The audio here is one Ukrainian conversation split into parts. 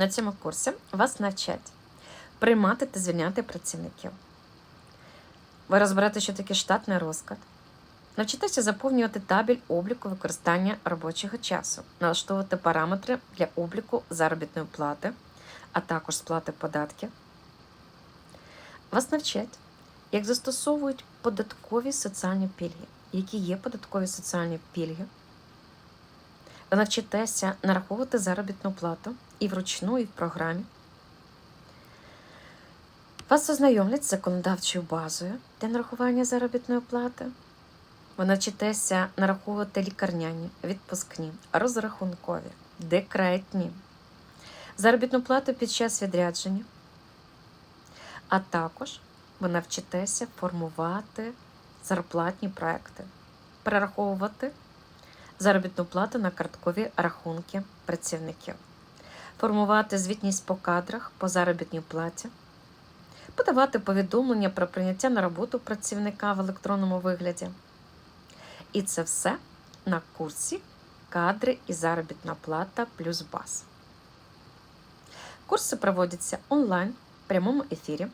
На цьому курсі вас навчать приймати та звільняти працівників. Ви розберете, що таке штатний розклад. Навчитеся заповнювати табель обліку використання робочого часу, налаштовувати параметри для обліку заробітної плати, а також сплати податків. Вас навчать, як застосовують податкові соціальні пільги, які є податкові соціальні пільги. Навчитеся нараховувати заробітну плату і вручну, і в програмі. Вас ознайомлять з законодавчою базою для нарахування заробітної плати. Ви навчитеся нараховувати лікарняні, відпускні, розрахункові, декретні, заробітну плату під час відрядження. А також ви навчитеся формувати зарплатні проекти, перераховувати заробітну плату на карткові рахунки працівників, формувати звітність по кадрах по заробітній платі, подавати повідомлення про прийняття на роботу працівника в електронному вигляді. І це все на курсі Кадри і заробітна плата плюс баз. Курси проводяться онлайн в прямому ефірі,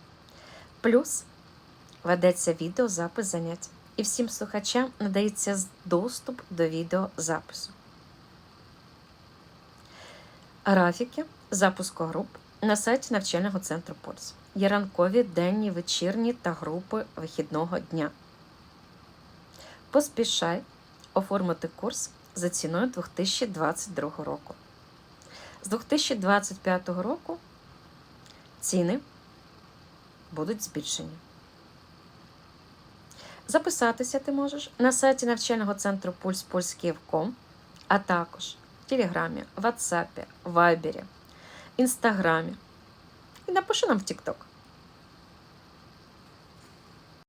плюс ведеться відеозапис занять. І всім слухачам надається доступ до відеозапису. Графіки запуску груп на сайті навчального центру Пульс. Є ранкові, денні, вечірні та групи вихідного дня. Поспішай оформити курс за ціною 2022 року. З 2025 року ціни будуть збільшені. Записатися ти можеш на сайті навчального центру Пульс Польськів.ком, а також в Телеграмі, Ватсапі, Вайбері, Інстаграмі. І напиши нам в TikTok.